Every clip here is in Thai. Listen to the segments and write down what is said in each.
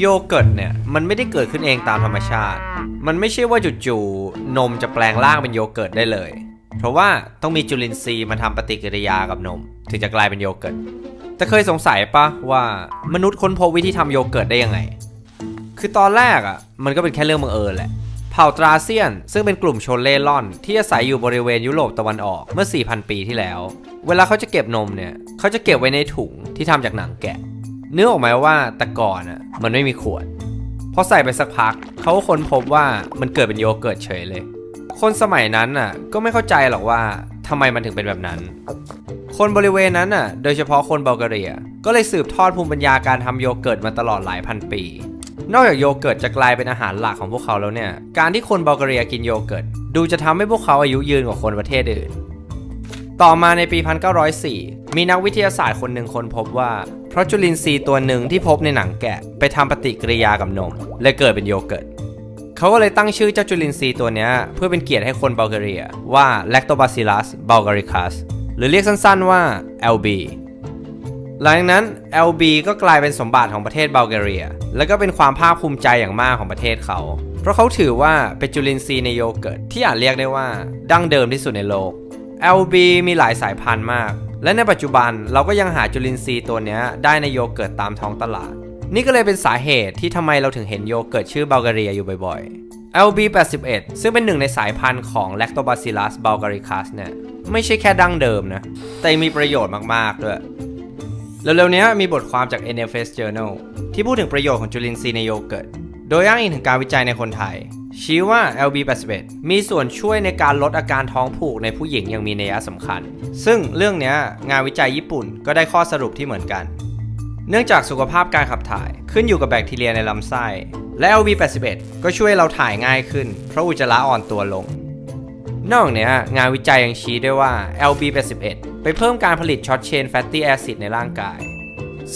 โยเกิร์ตเนี่ยมันไม่ได้เกิดขึ้นเองตามธรรมชาติ มันไม่ใช่ว่าจู่ๆนมจะแปลงร่างเป็นโยเกิร์ตได้เลย เพราะว่าต้องมีจุลินทรีย์มาทำปฏิกิริยากับนม ถึงจะกลายเป็นโยเกิร์ต แต่เคยสงสัยปะว่ามนุษย์ค้นพบวิธีทำโยเกิร์ตได้ยังไง คือตอนแรกอะมันก็เป็นแค่เรื่องบังเอิญแหละ เผ่าตราเซียน ซึ่งเป็นกลุ่มชนเล่ร่อน ที่อาศัยอยู่บริเวณยุโรปตะวันออกเมื่อ 4,000 ปีที่แล้ว เวลาเขาจะเก็บนมเนี่ยเขาจะเก็บไว้ในถุงที่ทำจากหนังแกะ เนื้อออกไหมว่าแต่ก่อนอะมันไม่มีขวดพอใส่ไปสักพักเขาก็ค้นพบว่ามันเกิดเป็นโยเกิร์ตเฉยเลย คนสมัยนั้นน่ะก็ไม่เข้าใจหรอกว่าทำไมมันถึงเป็นแบบนั้น คนบริเวณนั้นน่ะ โดยเฉพาะคนบัลแกเรีย ก็เลยสืบทอดภูมิปัญญาการทำโยเกิร์ตมาตลอดหลายพันปี นอกจากโยเกิร์ตจะกลายเป็นอาหารหลักของพวกเขาแล้วเนี่ย การที่คนบัลแกเรียกินโยเกิร์ตดูจะทำให้พวกเขาอายุยืนกว่าคนประเทศอื่น ต่อมาในปี 1904 มีนักวิทยาศาสตร์คนหนึ่งคนพบว่า ราะจุลินทรีย์ตัวหนึ่งที่พบในหนังแกะ ไปทำปฏิกิริยากับนมเลยเกิดเป็นโยเกิร์ตเขาก็เลยตั้งชื่อเจ้าจุลินทรีย์ตัวนี้เพื่อเป็นเกียรติให้คนบัลแกเรียว่า Lactobacillus bulgaricus หรือเรียกสั้นๆว่า LB หลังจากนั้น LB ก็กลายเป็นสมบัติของประเทศบัลแกเรีย แล้วก็เป็นความภาคภูมิใจอย่างมากของประเทศเขา เพราะเขาถือว่าเป็นจุลินทรีย์ในโยเกิร์ตที่อาจเรียกได้ว่าดั้งเดิมที่สุดในโลก LB มีหลายสายพันธุ์มาก และในปัจจุบันเราก็ยังหาจุลินทรีย์ตัวนี้ได้ในโยเกิร์ตตามท้องตลาด นี่ก็เลยเป็นสาเหตุที่ทำไมเราถึงเห็นโยเกิร์ตชื่อบัลแกเรียอยู่บ่อย ๆ LB 81 ซึ่งเป็นหนึ่งในสายพันธุ์ของ Lactobacillus bulgaricus เนี่ยไม่ใช่แค่ดั้งเดิมนะ แต่ยังมีประโยชน์มากๆด้วยเร็วๆนี้มีบทความจาก NFS Journal ที่พูดถึงประโยชน์ของจุลินทรีย์ในโยเกิร์ต โดยอ้างอิงถึงการวิจัยในคนไทย ชี้ว่า LB81 มีส่วนช่วยในการลดอาการท้องผูกในผู้หญิงอย่างมีนัยสำคัญ ซึ่งเรื่องนี้งานวิจัยญี่ปุ่นก็ได้ข้อสรุปที่เหมือนกัน เนื่องจากสุขภาพการขับถ่ายขึ้นอยู่กับแบคทีเรียในลำไส้ และ LB81 ก็ช่วยเราถ่ายง่ายขึ้น เพราะอุจจาระอ่อนตัวลง นอกจากเนี้ยงานวิจัยยังชี้ด้วยว่า LB81 ไปเพิ่มการผลิตช็อตเชนแฟตตี้แอซิดในร่างกาย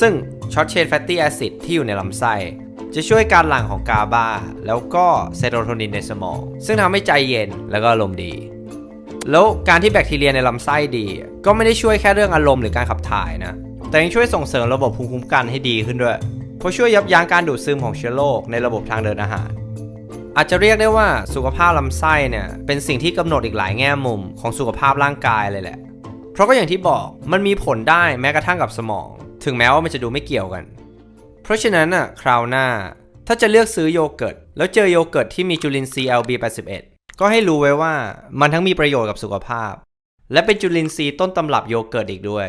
ซึ่งช็อตเชนแฟตตี้แอซิดที่อยู่ในลำไส้ จะช่วยการหลั่งของกาบา แล้วก็เซโรโทนินในสมอง ซึ่งทำให้ใจเย็นแล้วก็อารมณ์ดี แล้วการที่แบคทีเรียในลำไส้ดี ก็ไม่ได้ช่วยแค่เรื่องอารมณ์หรือการขับถ่ายนะ แต่ยังช่วยส่งเสริมระบบภูมิคุ้มกันให้ดีขึ้นด้วย เพราะช่วยยับยั้งการดูดซึมของเชื้อโรคในระบบทางเดินอาหาร อาจจะเรียกได้ว่าสุขภาพลำไส้เนี่ยเป็นสิ่งที่กำหนดอีกหลายแง่มุมของสุขภาพร่างกายเลยแหละ เพราะก็อย่างที่บอกมันมีผลได้แม้กระทั่งกับสมอง ถึงแม้ว่ามันจะดูไม่เกี่ยวกัน ราะฉะนั้นอะคราวหน้า ถ้าจะเลือกซื้อโยเกิร์ต แล้วเจอโยเกิร์ตที่มีจุลินทรีย์ LB81 ก็ให้รู้ไว้ว่ามันทั้งมีประโยชน์กับสุขภาพ และเป็นจุลินทรีย์ต้นตำรับโยเกิร์ตอีกด้วย